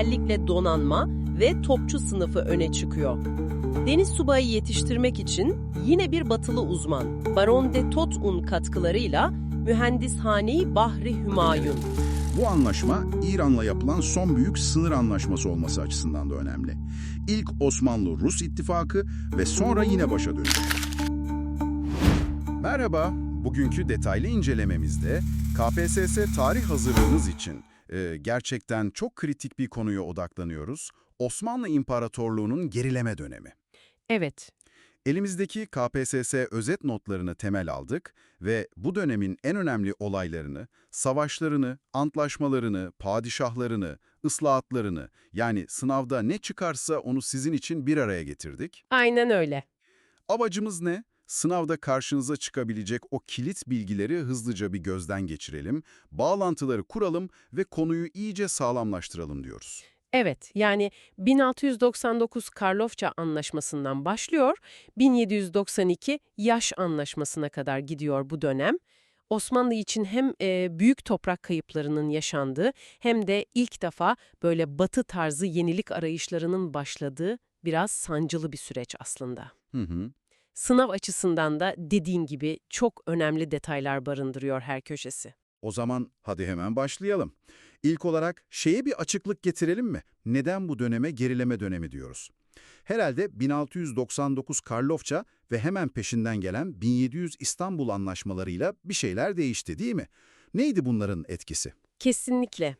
özellikle donanma ve topçu sınıfı öne çıkıyor. Deniz subayı yetiştirmek için yine bir batılı uzman, Baron de Totun katkılarıyla mühendishaneyi Bahri Hümayun. Bu anlaşma İran'la yapılan son büyük sınır anlaşması olması açısından da önemli. İlk Osmanlı-Rus ittifakı ve sonra yine başa dönüş. Merhaba, bugünkü detaylı incelememizde KPSS tarih hazırlığınız için e, gerçekten çok kritik bir konuya odaklanıyoruz. Osmanlı İmparatorluğu'nun gerileme dönemi. Evet, Elimizdeki KPSS özet notlarını temel aldık ve bu dönemin en önemli olaylarını, savaşlarını, antlaşmalarını, padişahlarını, ıslahatlarını yani sınavda ne çıkarsa onu sizin için bir araya getirdik. aynen öyle. Amacımız ne? Sınavda karşınıza çıkabilecek o kilit bilgileri hızlıca bir gözden geçirelim, bağlantıları kuralım ve konuyu iyice sağlamlaştıralım diyoruz. Evet, yani 1699 Karlofça Anlaşması'ndan başlıyor, 1792 Yaş Anlaşması'na kadar gidiyor bu dönem. Osmanlı için hem e, büyük toprak kayıplarının yaşandığı hem de ilk defa böyle batı tarzı yenilik arayışlarının başladığı biraz sancılı bir süreç aslında. Hı hı. Sınav açısından da dediğin gibi çok önemli detaylar barındırıyor her köşesi. O zaman hadi hemen başlayalım. İlk olarak şeye bir açıklık getirelim mi? Neden bu döneme gerileme dönemi diyoruz? Herhalde 1699 Karlofça ve hemen peşinden gelen 1700 İstanbul anlaşmalarıyla bir şeyler değişti değil mi? Neydi bunların etkisi? Kesinlikle.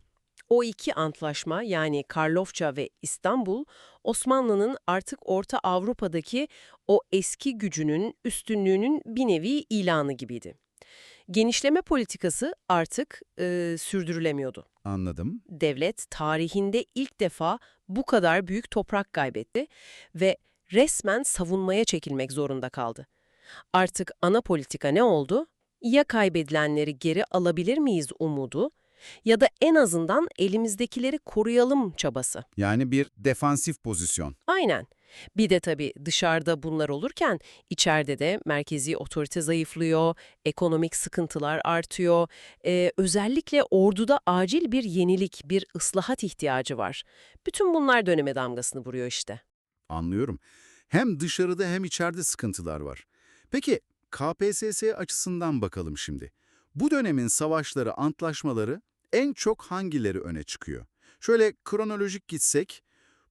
O iki antlaşma yani Karlofça ve İstanbul, Osmanlı'nın artık Orta Avrupa'daki o eski gücünün, üstünlüğünün bir nevi ilanı gibiydi. Genişleme politikası artık e, sürdürülemiyordu. Anladım. Devlet tarihinde ilk defa bu kadar büyük toprak kaybetti ve resmen savunmaya çekilmek zorunda kaldı. Artık ana politika ne oldu? Ya kaybedilenleri geri alabilir miyiz umudu ya da en azından elimizdekileri koruyalım çabası. Yani bir defansif pozisyon. Aynen. Bir de tabii dışarıda bunlar olurken içeride de merkezi otorite zayıflıyor, ekonomik sıkıntılar artıyor. Ee, özellikle orduda acil bir yenilik, bir ıslahat ihtiyacı var. Bütün bunlar döneme damgasını vuruyor işte. Anlıyorum. Hem dışarıda hem içeride sıkıntılar var. Peki KPSS açısından bakalım şimdi. Bu dönemin savaşları, antlaşmaları en çok hangileri öne çıkıyor? Şöyle kronolojik gitsek,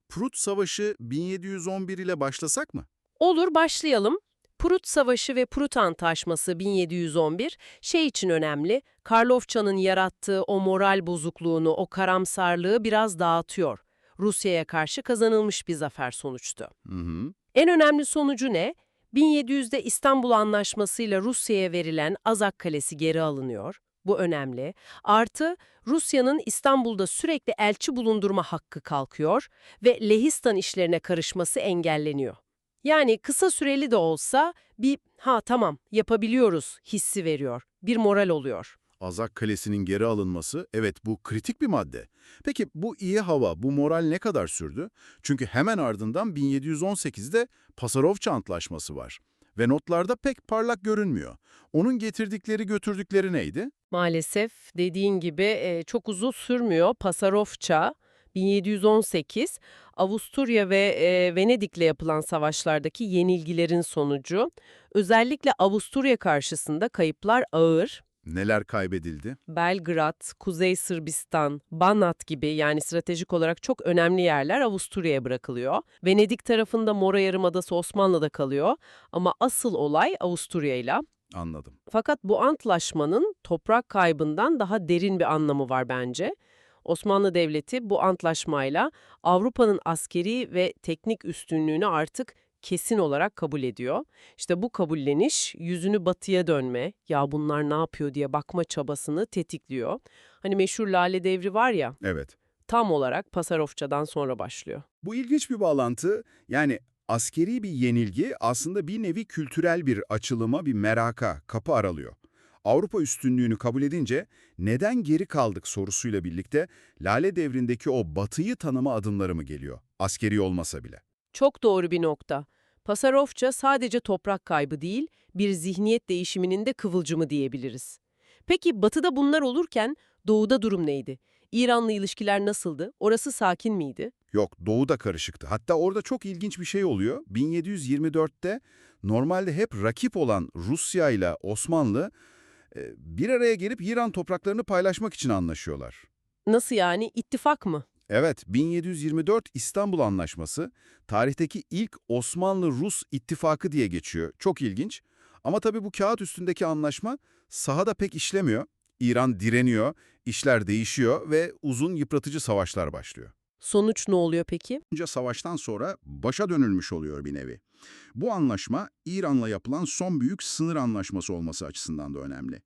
Prut Savaşı 1711 ile başlasak mı? Olur başlayalım. Prut Savaşı ve Prut Antlaşması 1711 şey için önemli, Karlofça'nın yarattığı o moral bozukluğunu, o karamsarlığı biraz dağıtıyor. Rusya'ya karşı kazanılmış bir zafer sonuçtu. Hı hı. En önemli sonucu ne? 1700'de İstanbul Anlaşması'yla Rusya'ya verilen Azak Kalesi geri alınıyor. Bu önemli. Artı Rusya'nın İstanbul'da sürekli elçi bulundurma hakkı kalkıyor ve Lehistan işlerine karışması engelleniyor. Yani kısa süreli de olsa bir ha tamam yapabiliyoruz hissi veriyor. Bir moral oluyor. Azak Kalesi'nin geri alınması, evet bu kritik bir madde. Peki bu iyi hava, bu moral ne kadar sürdü? Çünkü hemen ardından 1718'de Pasarofça Antlaşması var. Ve notlarda pek parlak görünmüyor. Onun getirdikleri götürdükleri neydi? Maalesef dediğin gibi e, çok uzun sürmüyor. Pasarofça 1718 Avusturya ve e, Venedik'le yapılan savaşlardaki yenilgilerin sonucu. Özellikle Avusturya karşısında kayıplar ağır. Neler kaybedildi? Belgrad, Kuzey Sırbistan, Banat gibi yani stratejik olarak çok önemli yerler Avusturya'ya bırakılıyor. Venedik tarafında Mora Yarımadası Osmanlı'da kalıyor ama asıl olay Avusturya'yla. Anladım. Fakat bu antlaşmanın toprak kaybından daha derin bir anlamı var bence. Osmanlı Devleti bu antlaşmayla Avrupa'nın askeri ve teknik üstünlüğünü artık kesin olarak kabul ediyor. İşte bu kabulleniş yüzünü batıya dönme, ya bunlar ne yapıyor diye bakma çabasını tetikliyor. Hani meşhur Lale Devri var ya, Evet. tam olarak Pasarofça'dan sonra başlıyor. Bu ilginç bir bağlantı. Yani askeri bir yenilgi aslında bir nevi kültürel bir açılıma, bir meraka, kapı aralıyor. Avrupa üstünlüğünü kabul edince neden geri kaldık sorusuyla birlikte Lale devrindeki o batıyı tanıma adımları mı geliyor? Askeri olmasa bile. Çok doğru bir nokta. Pasarofça sadece toprak kaybı değil, bir zihniyet değişiminin de kıvılcımı diyebiliriz. Peki batıda bunlar olurken doğuda durum neydi? İran'la ilişkiler nasıldı? Orası sakin miydi? Yok, Doğu da karışıktı. Hatta orada çok ilginç bir şey oluyor. 1724'te normalde hep rakip olan Rusya ile Osmanlı e, bir araya gelip İran topraklarını paylaşmak için anlaşıyorlar. Nasıl yani? İttifak mı? Evet, 1724 İstanbul Anlaşması tarihteki ilk Osmanlı-Rus ittifakı diye geçiyor. Çok ilginç. Ama tabii bu kağıt üstündeki anlaşma sahada pek işlemiyor. İran direniyor, işler değişiyor ve uzun yıpratıcı savaşlar başlıyor. Sonuç ne oluyor peki? Bunca savaştan sonra başa dönülmüş oluyor bir nevi. Bu anlaşma İran'la yapılan son büyük sınır anlaşması olması açısından da önemli.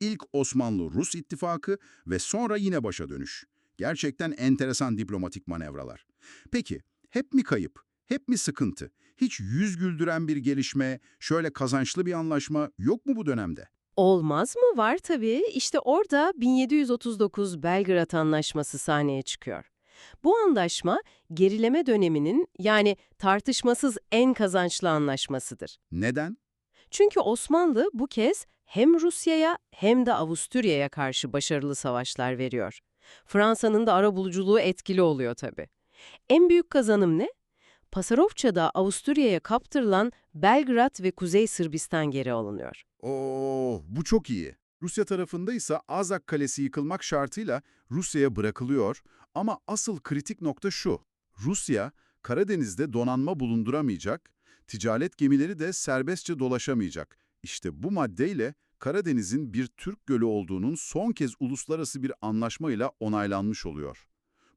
İlk Osmanlı-Rus ittifakı ve sonra yine başa dönüş. Gerçekten enteresan diplomatik manevralar. Peki, hep mi kayıp, hep mi sıkıntı? Hiç yüz güldüren bir gelişme, şöyle kazançlı bir anlaşma yok mu bu dönemde? Olmaz mı? Var tabii. İşte orada 1739 Belgrad Anlaşması sahneye çıkıyor. Bu anlaşma gerileme döneminin yani tartışmasız en kazançlı anlaşmasıdır. Neden? Çünkü Osmanlı bu kez hem Rusya'ya hem de Avusturya'ya karşı başarılı savaşlar veriyor. Fransa'nın da arabuluculuğu etkili oluyor tabii. En büyük kazanım ne? Pasarofça'da Avusturya'ya kaptırılan Belgrad ve Kuzey Sırbistan geri alınıyor. Oo, bu çok iyi. Rusya tarafında ise Azak Kalesi yıkılmak şartıyla Rusya'ya bırakılıyor ama asıl kritik nokta şu. Rusya, Karadeniz'de donanma bulunduramayacak, ticaret gemileri de serbestçe dolaşamayacak. İşte bu maddeyle Karadeniz'in bir Türk gölü olduğunun son kez uluslararası bir anlaşmayla onaylanmış oluyor.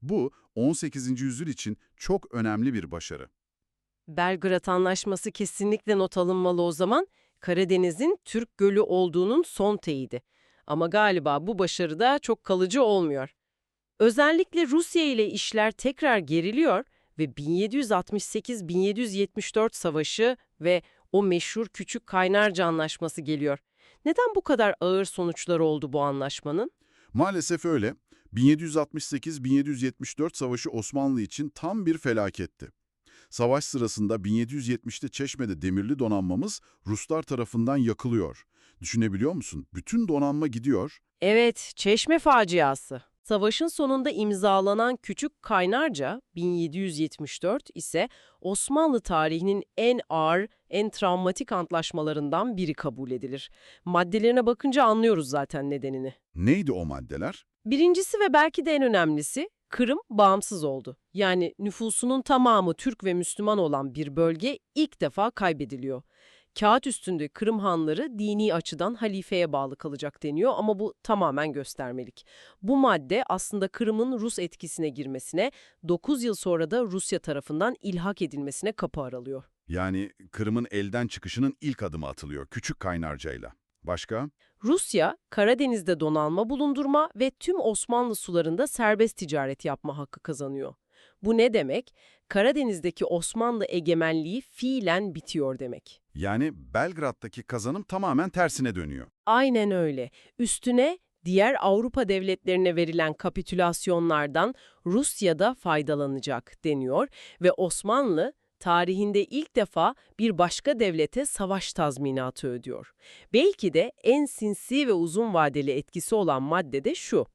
Bu 18. yüzyıl için çok önemli bir başarı. Belgrad Anlaşması kesinlikle not alınmalı o zaman. Karadeniz'in Türk Gölü olduğunun son teyidi. Ama galiba bu başarı da çok kalıcı olmuyor. Özellikle Rusya ile işler tekrar geriliyor ve 1768-1774 savaşı ve o meşhur Küçük Kaynarca Anlaşması geliyor. Neden bu kadar ağır sonuçları oldu bu anlaşmanın? Maalesef öyle. 1768-1774 savaşı Osmanlı için tam bir felaketti. Savaş sırasında 1770'te Çeşme'de demirli donanmamız Ruslar tarafından yakılıyor. Düşünebiliyor musun? Bütün donanma gidiyor. Evet, Çeşme faciası. Savaşın sonunda imzalanan Küçük Kaynarca 1774 ise Osmanlı tarihinin en ağır, en travmatik antlaşmalarından biri kabul edilir. Maddelerine bakınca anlıyoruz zaten nedenini. Neydi o maddeler? Birincisi ve belki de en önemlisi, Kırım bağımsız oldu. Yani nüfusunun tamamı Türk ve Müslüman olan bir bölge ilk defa kaybediliyor. Kağıt üstünde Kırım hanları dini açıdan halifeye bağlı kalacak deniyor ama bu tamamen göstermelik. Bu madde aslında Kırım'ın Rus etkisine girmesine, 9 yıl sonra da Rusya tarafından ilhak edilmesine kapı aralıyor. Yani Kırım'ın elden çıkışının ilk adımı atılıyor küçük kaynarcayla. Başka? Rusya, Karadeniz'de donanma bulundurma ve tüm Osmanlı sularında serbest ticaret yapma hakkı kazanıyor. Bu ne demek? Karadeniz'deki Osmanlı egemenliği fiilen bitiyor demek. Yani Belgrad'daki kazanım tamamen tersine dönüyor. Aynen öyle. Üstüne diğer Avrupa devletlerine verilen kapitülasyonlardan Rusya'da faydalanacak deniyor ve Osmanlı tarihinde ilk defa bir başka devlete savaş tazminatı ödüyor. Belki de en sinsi ve uzun vadeli etkisi olan madde de şu.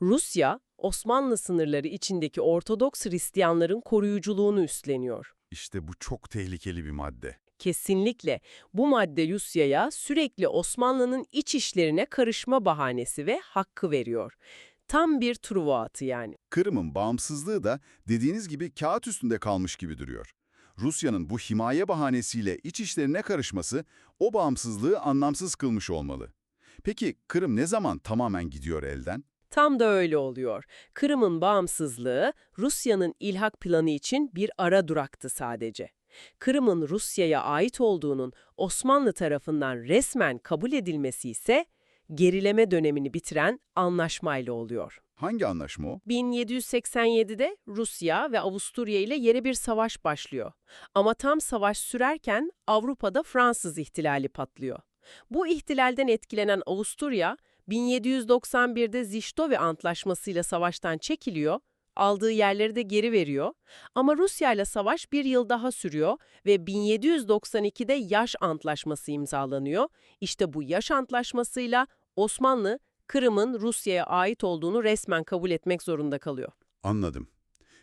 Rusya, Osmanlı sınırları içindeki Ortodoks Hristiyanların koruyuculuğunu üstleniyor. İşte bu çok tehlikeli bir madde. Kesinlikle bu madde Rusya'ya sürekli Osmanlı'nın iç işlerine karışma bahanesi ve hakkı veriyor. Tam bir truva atı yani. Kırım'ın bağımsızlığı da dediğiniz gibi kağıt üstünde kalmış gibi duruyor. Rusya'nın bu himaye bahanesiyle iç işlerine karışması o bağımsızlığı anlamsız kılmış olmalı. Peki Kırım ne zaman tamamen gidiyor elden? Tam da öyle oluyor. Kırım'ın bağımsızlığı Rusya'nın ilhak planı için bir ara duraktı sadece. Kırım'ın Rusya'ya ait olduğunun Osmanlı tarafından resmen kabul edilmesi ise gerileme dönemini bitiren anlaşmayla oluyor. Hangi anlaşma o? 1787'de Rusya ve Avusturya ile yeni bir savaş başlıyor. Ama tam savaş sürerken Avrupa'da Fransız ihtilali patlıyor. Bu ihtilalden etkilenen Avusturya, 1791'de Ziştovi Antlaşması'yla savaştan çekiliyor, aldığı yerleri de geri veriyor. Ama Rusya ile savaş bir yıl daha sürüyor ve 1792'de Yaş Antlaşması imzalanıyor. İşte bu Yaş Antlaşması'yla Osmanlı Kırım'ın Rusya'ya ait olduğunu resmen kabul etmek zorunda kalıyor. Anladım.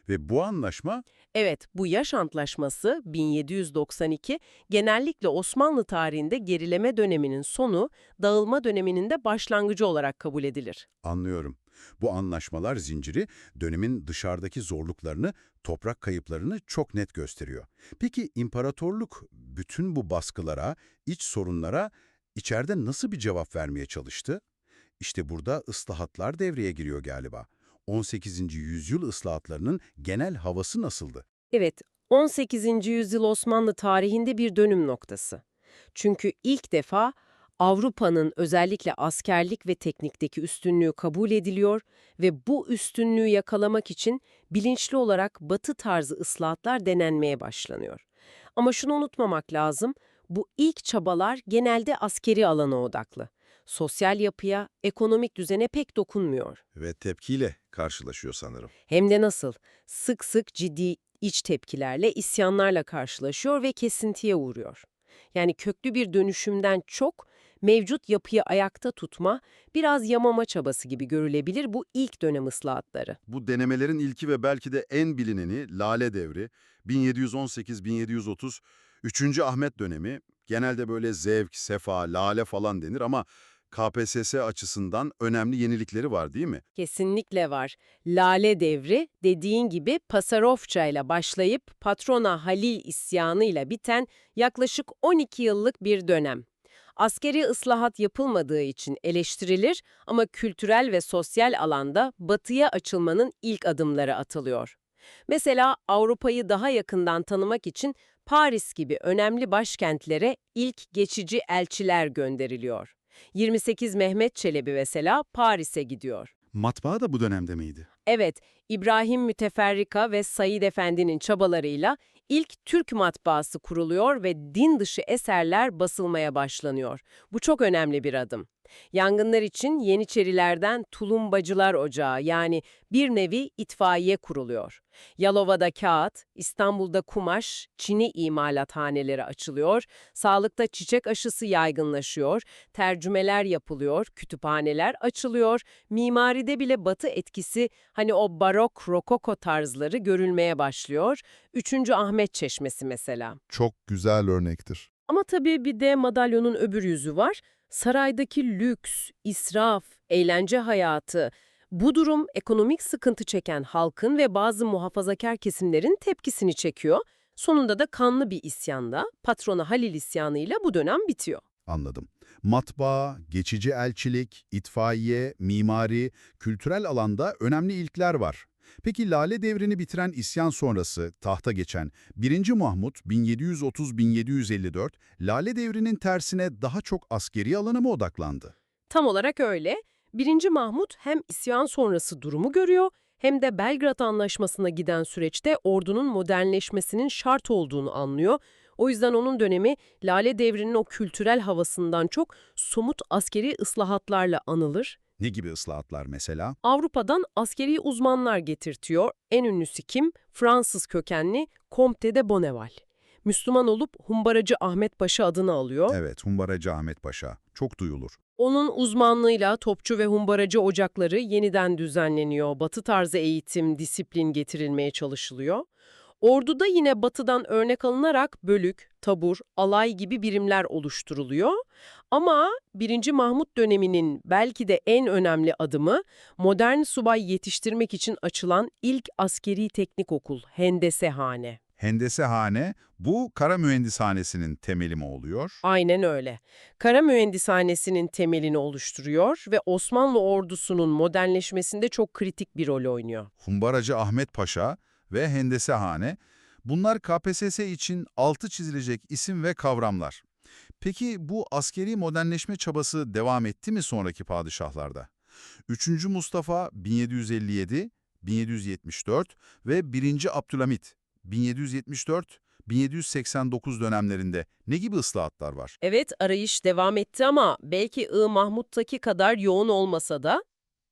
Ve bu anlaşma Evet, bu yaş antlaşması 1792 genellikle Osmanlı tarihinde gerileme döneminin sonu, dağılma döneminin de başlangıcı olarak kabul edilir. Anlıyorum. Bu anlaşmalar zinciri dönemin dışarıdaki zorluklarını, toprak kayıplarını çok net gösteriyor. Peki imparatorluk bütün bu baskılara, iç sorunlara içeride nasıl bir cevap vermeye çalıştı? İşte burada ıslahatlar devreye giriyor galiba. 18. yüzyıl ıslahatlarının genel havası nasıldı? Evet, 18. yüzyıl Osmanlı tarihinde bir dönüm noktası. Çünkü ilk defa Avrupa'nın özellikle askerlik ve teknikteki üstünlüğü kabul ediliyor ve bu üstünlüğü yakalamak için bilinçli olarak batı tarzı ıslahatlar denenmeye başlanıyor. Ama şunu unutmamak lazım, bu ilk çabalar genelde askeri alana odaklı. Sosyal yapıya, ekonomik düzene pek dokunmuyor. Ve tepkiyle karşılaşıyor sanırım. Hem de nasıl? Sık sık ciddi iç tepkilerle, isyanlarla karşılaşıyor ve kesintiye uğruyor. Yani köklü bir dönüşümden çok mevcut yapıyı ayakta tutma, biraz yamama çabası gibi görülebilir bu ilk dönem ıslahatları. Bu denemelerin ilki ve belki de en bilineni Lale Devri, 1718-1730, 3. Ahmet dönemi, genelde böyle zevk, sefa, lale falan denir ama KPSS açısından önemli yenilikleri var değil mi? Kesinlikle var. Lale devri dediğin gibi Pasarofça ile başlayıp Patrona Halil isyanı ile biten yaklaşık 12 yıllık bir dönem. Askeri ıslahat yapılmadığı için eleştirilir ama kültürel ve sosyal alanda batıya açılmanın ilk adımları atılıyor. Mesela Avrupa'yı daha yakından tanımak için Paris gibi önemli başkentlere ilk geçici elçiler gönderiliyor. 28 Mehmet Çelebi mesela Paris'e gidiyor. Matbaa da bu dönemde miydi? Evet, İbrahim Müteferrika ve Said Efendi'nin çabalarıyla ilk Türk matbaası kuruluyor ve din dışı eserler basılmaya başlanıyor. Bu çok önemli bir adım. Yangınlar için Yeniçerilerden Tulumbacılar Ocağı yani bir nevi itfaiye kuruluyor. Yalova'da kağıt, İstanbul'da kumaş, çini imalathaneleri açılıyor, sağlıkta çiçek aşısı yaygınlaşıyor, tercümeler yapılıyor, kütüphaneler açılıyor, mimaride bile batı etkisi hani o barok, rokoko tarzları görülmeye başlıyor. 3. Ahmet Çeşmesi mesela. Çok güzel örnektir. Ama tabii bir de madalyonun öbür yüzü var. Saraydaki lüks, israf, eğlence hayatı. Bu durum ekonomik sıkıntı çeken halkın ve bazı muhafazakar kesimlerin tepkisini çekiyor. Sonunda da kanlı bir isyanda, patrona Halil isyanıyla bu dönem bitiyor. Anladım. Matbaa, geçici elçilik, itfaiye, mimari, kültürel alanda önemli ilkler var. Peki Lale devrini bitiren isyan sonrası tahta geçen 1. Mahmut 1730-1754 Lale devrinin tersine daha çok askeri alana mı odaklandı? Tam olarak öyle. 1. Mahmut hem isyan sonrası durumu görüyor hem de Belgrad Anlaşması'na giden süreçte ordunun modernleşmesinin şart olduğunu anlıyor. O yüzden onun dönemi Lale Devri'nin o kültürel havasından çok somut askeri ıslahatlarla anılır. Ne gibi ıslahatlar mesela? Avrupa'dan askeri uzmanlar getirtiyor. En ünlüsü kim? Fransız kökenli Comte de Bonneval. Müslüman olup Humbaracı Ahmet Paşa adını alıyor. Evet, Humbaracı Ahmet Paşa. Çok duyulur. Onun uzmanlığıyla topçu ve humbaracı ocakları yeniden düzenleniyor. Batı tarzı eğitim, disiplin getirilmeye çalışılıyor. Orduda yine batıdan örnek alınarak bölük, tabur, alay gibi birimler oluşturuluyor. Ama 1. Mahmut döneminin belki de en önemli adımı modern subay yetiştirmek için açılan ilk askeri teknik okul, Hendesehane. Hendesehane, bu kara mühendishanesinin temeli mi oluyor? Aynen öyle. Kara mühendishanesinin temelini oluşturuyor ve Osmanlı ordusunun modernleşmesinde çok kritik bir rol oynuyor. Humbaracı Ahmet Paşa ve Hendesehane, bunlar KPSS için altı çizilecek isim ve kavramlar. Peki bu askeri modernleşme çabası devam etti mi sonraki padişahlarda? 3. Mustafa 1757, 1774 ve 1. Abdülhamit 1774-1789 dönemlerinde ne gibi ıslahatlar var? Evet arayış devam etti ama belki I. Mahmut'taki kadar yoğun olmasa da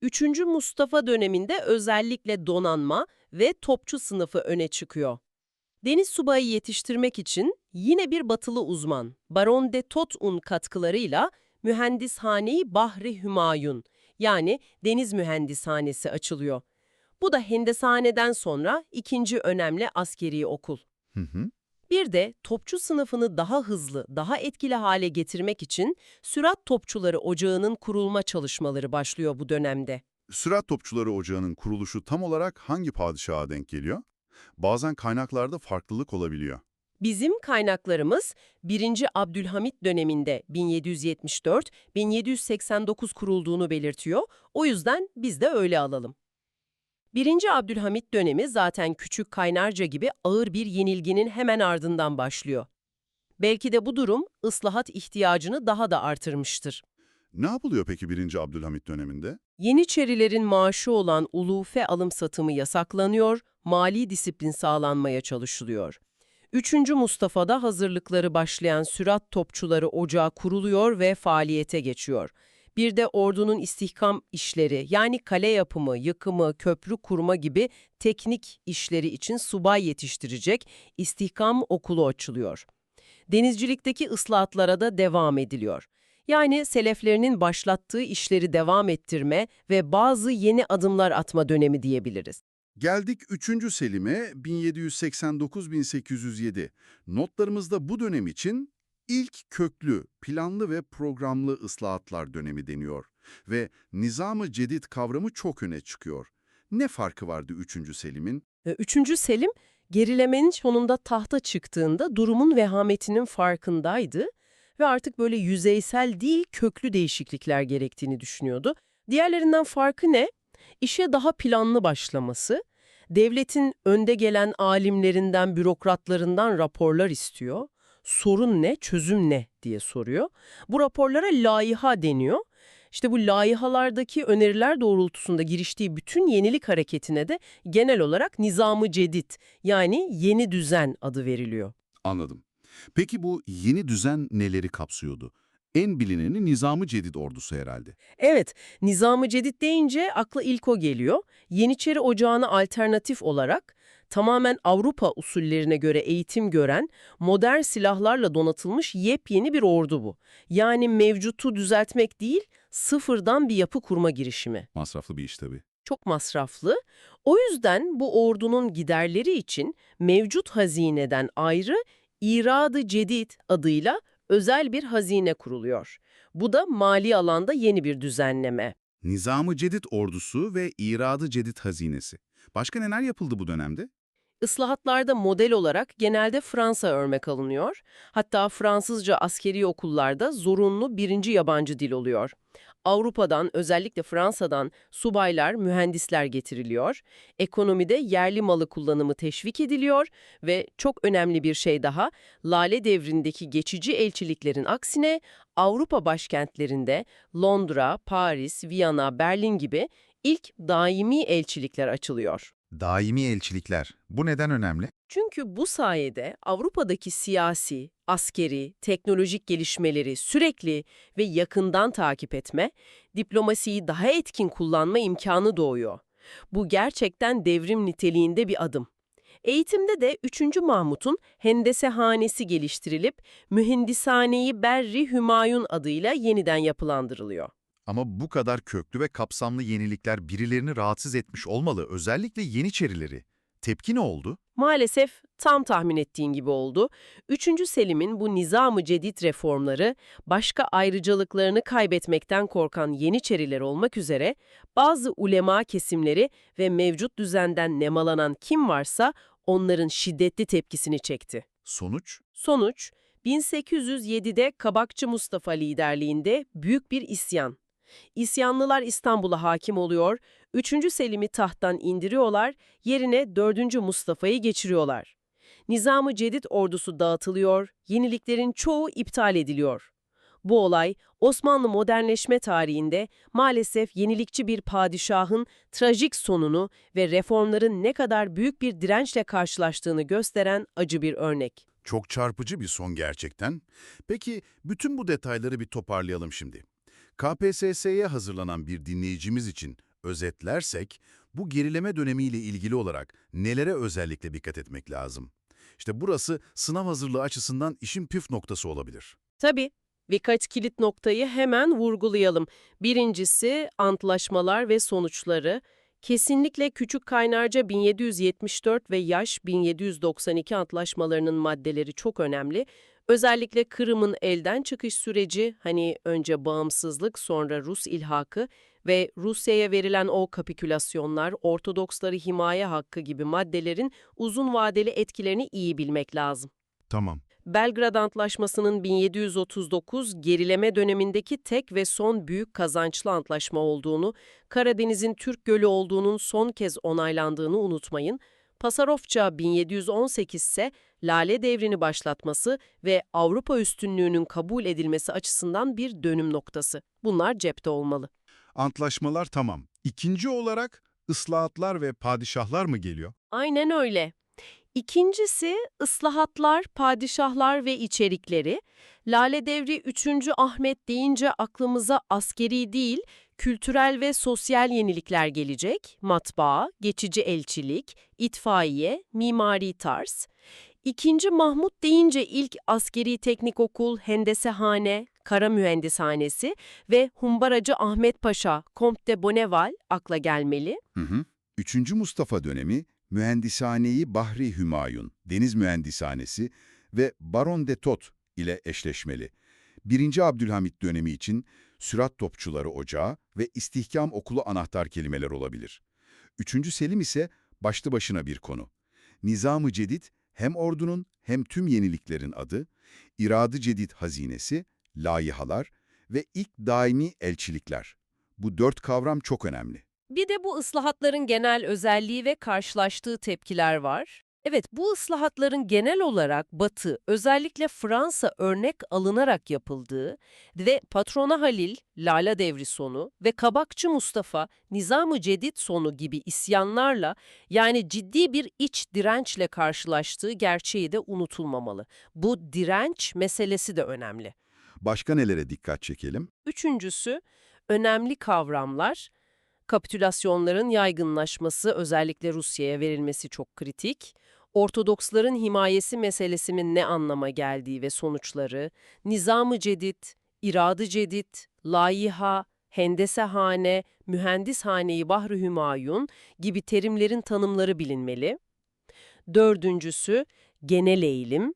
3. Mustafa döneminde özellikle donanma ve topçu sınıfı öne çıkıyor. Deniz subayı yetiştirmek için yine bir batılı uzman, Baron de Totun katkılarıyla mühendishaneyi Bahri Hümayun yani Deniz Mühendishanesi açılıyor. Bu da Hendeshane'den sonra ikinci önemli askeri okul. Hı hı. Bir de topçu sınıfını daha hızlı, daha etkili hale getirmek için Sürat Topçuları Ocağı'nın kurulma çalışmaları başlıyor bu dönemde. Sürat Topçuları Ocağı'nın kuruluşu tam olarak hangi padişaha denk geliyor? Bazen kaynaklarda farklılık olabiliyor. Bizim kaynaklarımız 1. Abdülhamit döneminde 1774-1789 kurulduğunu belirtiyor. O yüzden biz de öyle alalım. 1. Abdülhamit dönemi zaten Küçük Kaynarca gibi ağır bir yenilginin hemen ardından başlıyor. Belki de bu durum ıslahat ihtiyacını daha da artırmıştır. Ne yapılıyor peki 1. Abdülhamit döneminde? Yeniçerilerin maaşı olan ulufe alım satımı yasaklanıyor, mali disiplin sağlanmaya çalışılıyor. 3. Mustafa'da hazırlıkları başlayan Sürat Topçuları Ocağı kuruluyor ve faaliyete geçiyor. Bir de ordunun istihkam işleri yani kale yapımı, yıkımı, köprü kurma gibi teknik işleri için subay yetiştirecek istihkam okulu açılıyor. Denizcilikteki ıslahatlara da devam ediliyor. Yani seleflerinin başlattığı işleri devam ettirme ve bazı yeni adımlar atma dönemi diyebiliriz. Geldik 3. Selim'e 1789-1807. Notlarımızda bu dönem için ilk köklü, planlı ve programlı ıslahatlar dönemi deniyor. Ve nizam-ı cedid kavramı çok öne çıkıyor. Ne farkı vardı 3. Selim'in? Ee, Üçüncü Selim, gerilemenin sonunda tahta çıktığında durumun vehametinin farkındaydı ve artık böyle yüzeysel değil köklü değişiklikler gerektiğini düşünüyordu. Diğerlerinden farkı ne? İşe daha planlı başlaması, devletin önde gelen alimlerinden, bürokratlarından raporlar istiyor. Sorun ne, çözüm ne diye soruyor. Bu raporlara laiha deniyor. İşte bu laihalardaki öneriler doğrultusunda giriştiği bütün yenilik hareketine de genel olarak nizamı cedid yani yeni düzen adı veriliyor. Anladım. Peki bu yeni düzen neleri kapsıyordu? En bilineni Nizam-ı Cedid ordusu herhalde. Evet, nizamı cedid deyince akla ilk o geliyor. Yeniçeri Ocağı'na alternatif olarak tamamen Avrupa usullerine göre eğitim gören, modern silahlarla donatılmış yepyeni bir ordu bu. Yani mevcutu düzeltmek değil, sıfırdan bir yapı kurma girişimi. Masraflı bir iş tabii. çok masraflı. O yüzden bu ordunun giderleri için mevcut hazineden ayrı İradı Cedid adıyla özel bir hazine kuruluyor. Bu da mali alanda yeni bir düzenleme. Nizam-ı Cedid ordusu ve İradı Cedid hazinesi. Başka neler yapıldı bu dönemde? Islahatlarda model olarak genelde Fransa örnek alınıyor. Hatta Fransızca askeri okullarda zorunlu birinci yabancı dil oluyor. Avrupa'dan, özellikle Fransa'dan subaylar, mühendisler getiriliyor. Ekonomide yerli malı kullanımı teşvik ediliyor ve çok önemli bir şey daha, Lale devrindeki geçici elçiliklerin aksine Avrupa başkentlerinde Londra, Paris, Viyana, Berlin gibi ilk daimi elçilikler açılıyor. Daimi elçilikler. Bu neden önemli? Çünkü bu sayede Avrupa'daki siyasi, askeri, teknolojik gelişmeleri sürekli ve yakından takip etme, diplomasiyi daha etkin kullanma imkanı doğuyor. Bu gerçekten devrim niteliğinde bir adım. Eğitimde de 3. Mahmut'un Hendesehanesi geliştirilip Mühendishaneyi Berri Hümayun adıyla yeniden yapılandırılıyor. Ama bu kadar köklü ve kapsamlı yenilikler birilerini rahatsız etmiş olmalı, özellikle Yeniçerileri. Tepki ne oldu? Maalesef tam tahmin ettiğin gibi oldu. 3. Selim'in bu nizam-ı cedid reformları başka ayrıcalıklarını kaybetmekten korkan Yeniçeriler olmak üzere bazı ulema kesimleri ve mevcut düzenden nemalanan kim varsa onların şiddetli tepkisini çekti. Sonuç? Sonuç 1807'de Kabakçı Mustafa liderliğinde büyük bir isyan. İsyanlılar İstanbul'a hakim oluyor, 3. Selim'i tahttan indiriyorlar, yerine 4. Mustafa'yı geçiriyorlar. Nizam-ı Cedid ordusu dağıtılıyor, yeniliklerin çoğu iptal ediliyor. Bu olay Osmanlı modernleşme tarihinde maalesef yenilikçi bir padişahın trajik sonunu ve reformların ne kadar büyük bir dirençle karşılaştığını gösteren acı bir örnek. Çok çarpıcı bir son gerçekten. Peki bütün bu detayları bir toparlayalım şimdi. KPSS'ye hazırlanan bir dinleyicimiz için özetlersek, bu gerileme dönemiyle ilgili olarak nelere özellikle dikkat etmek lazım? İşte burası sınav hazırlığı açısından işin püf noktası olabilir. Tabii, Birkaç kilit noktayı hemen vurgulayalım. Birincisi antlaşmalar ve sonuçları. Kesinlikle Küçük Kaynarca 1774 ve Yaş 1792 antlaşmalarının maddeleri çok önemli. Özellikle Kırım'ın elden çıkış süreci, hani önce bağımsızlık sonra Rus ilhakı ve Rusya'ya verilen o kapitülasyonlar, Ortodoksları himaye hakkı gibi maddelerin uzun vadeli etkilerini iyi bilmek lazım. Tamam. Belgrad Antlaşması'nın 1739 gerileme dönemindeki tek ve son büyük kazançlı antlaşma olduğunu, Karadeniz'in Türk Gölü olduğunun son kez onaylandığını unutmayın. Pasarofça 1718 ise Lale Devri'ni başlatması ve Avrupa üstünlüğünün kabul edilmesi açısından bir dönüm noktası. Bunlar cepte olmalı. Antlaşmalar tamam. İkinci olarak ıslahatlar ve padişahlar mı geliyor? Aynen öyle. İkincisi ıslahatlar, padişahlar ve içerikleri. Lale Devri 3. Ahmet deyince aklımıza askeri değil, kültürel ve sosyal yenilikler gelecek. Matbaa, geçici elçilik, itfaiye, mimari tarz. İkinci Mahmut deyince ilk askeri teknik okul, hendesehane, kara mühendishanesi ve humbaracı Ahmet Paşa, Comte de Bonneval akla gelmeli. Hı hı. Üçüncü Mustafa dönemi, Mühendishaneyi Bahri Hümayun, Deniz Mühendishanesi ve Baron de Tot ile eşleşmeli. Birinci Abdülhamit dönemi için Sürat Topçuları Ocağı ve İstihkam Okulu anahtar kelimeler olabilir. Üçüncü Selim ise başlı başına bir konu. Nizam-ı Cedid hem ordunun hem tüm yeniliklerin adı, İradı Cedid hazinesi, layihalar ve ilk daimi elçilikler. Bu dört kavram çok önemli. Bir de bu ıslahatların genel özelliği ve karşılaştığı tepkiler var. Evet, bu ıslahatların genel olarak Batı, özellikle Fransa örnek alınarak yapıldığı ve Patrona Halil, Lala Devri sonu ve Kabakçı Mustafa, Nizam-ı Cedid sonu gibi isyanlarla yani ciddi bir iç dirençle karşılaştığı gerçeği de unutulmamalı. Bu direnç meselesi de önemli. Başka nelere dikkat çekelim? Üçüncüsü, önemli kavramlar, kapitülasyonların yaygınlaşması, özellikle Rusya'ya verilmesi çok kritik, Ortodoksların himayesi meselesinin ne anlama geldiği ve sonuçları, nizam-ı cedid, iradı cedid, layiha, hendesehane, mühendishaneyi Bahri Hümayun gibi terimlerin tanımları bilinmeli. Dördüncüsü, genel eğilim.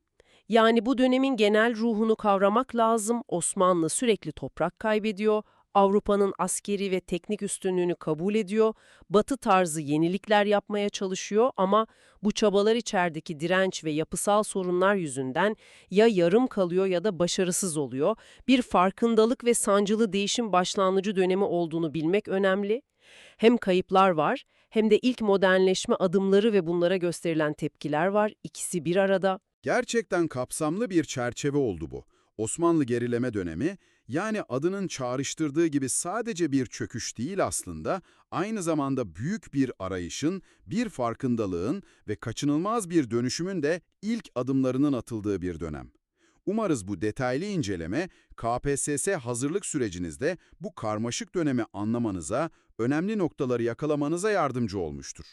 Yani bu dönemin genel ruhunu kavramak lazım. Osmanlı sürekli toprak kaybediyor, Avrupa'nın askeri ve teknik üstünlüğünü kabul ediyor, Batı tarzı yenilikler yapmaya çalışıyor ama bu çabalar içerideki direnç ve yapısal sorunlar yüzünden ya yarım kalıyor ya da başarısız oluyor. Bir farkındalık ve sancılı değişim başlangıcı dönemi olduğunu bilmek önemli. Hem kayıplar var hem de ilk modernleşme adımları ve bunlara gösterilen tepkiler var. İkisi bir arada. Gerçekten kapsamlı bir çerçeve oldu bu. Osmanlı gerileme dönemi, yani adının çağrıştırdığı gibi sadece bir çöküş değil aslında, aynı zamanda büyük bir arayışın, bir farkındalığın ve kaçınılmaz bir dönüşümün de ilk adımlarının atıldığı bir dönem. Umarız bu detaylı inceleme, KPSS hazırlık sürecinizde bu karmaşık dönemi anlamanıza, önemli noktaları yakalamanıza yardımcı olmuştur.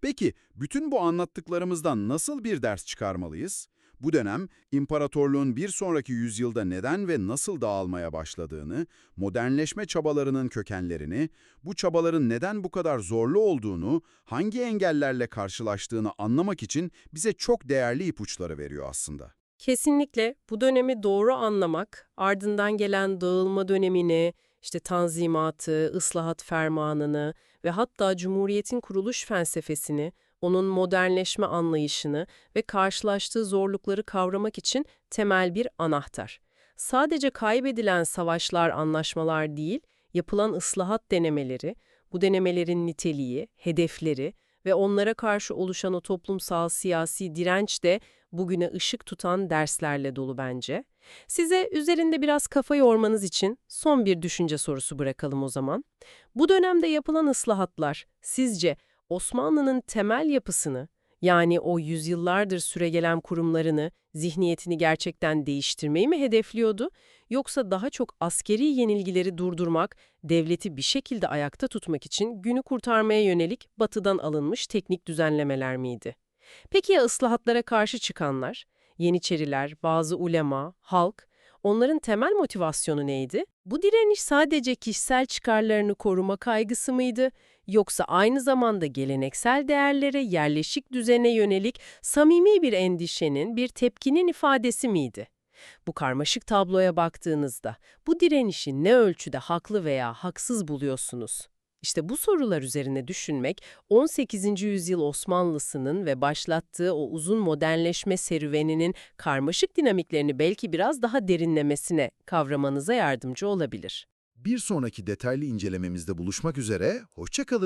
Peki, bütün bu anlattıklarımızdan nasıl bir ders çıkarmalıyız? Bu dönem, imparatorluğun bir sonraki yüzyılda neden ve nasıl dağılmaya başladığını, modernleşme çabalarının kökenlerini, bu çabaların neden bu kadar zorlu olduğunu, hangi engellerle karşılaştığını anlamak için bize çok değerli ipuçları veriyor aslında. Kesinlikle bu dönemi doğru anlamak, ardından gelen dağılma dönemini, işte tanzimatı, ıslahat fermanını ve hatta Cumhuriyet'in kuruluş felsefesini, onun modernleşme anlayışını ve karşılaştığı zorlukları kavramak için temel bir anahtar. Sadece kaybedilen savaşlar, anlaşmalar değil, yapılan ıslahat denemeleri, bu denemelerin niteliği, hedefleri ve onlara karşı oluşan o toplumsal siyasi direnç de bugüne ışık tutan derslerle dolu bence. Size üzerinde biraz kafa yormanız için son bir düşünce sorusu bırakalım o zaman. Bu dönemde yapılan ıslahatlar sizce Osmanlı'nın temel yapısını, yani o yüzyıllardır süregelen kurumlarını, zihniyetini gerçekten değiştirmeyi mi hedefliyordu? Yoksa daha çok askeri yenilgileri durdurmak, devleti bir şekilde ayakta tutmak için günü kurtarmaya yönelik batıdan alınmış teknik düzenlemeler miydi? Peki ya ıslahatlara karşı çıkanlar? Yeniçeriler, bazı ulema, halk, Onların temel motivasyonu neydi? Bu direniş sadece kişisel çıkarlarını koruma kaygısı mıydı? Yoksa aynı zamanda geleneksel değerlere, yerleşik düzene yönelik samimi bir endişenin, bir tepkinin ifadesi miydi? Bu karmaşık tabloya baktığınızda bu direnişi ne ölçüde haklı veya haksız buluyorsunuz? İşte bu sorular üzerine düşünmek 18. yüzyıl Osmanlısının ve başlattığı o uzun modernleşme serüveninin karmaşık dinamiklerini belki biraz daha derinlemesine kavramanıza yardımcı olabilir. Bir sonraki detaylı incelememizde buluşmak üzere, hoşça kalın.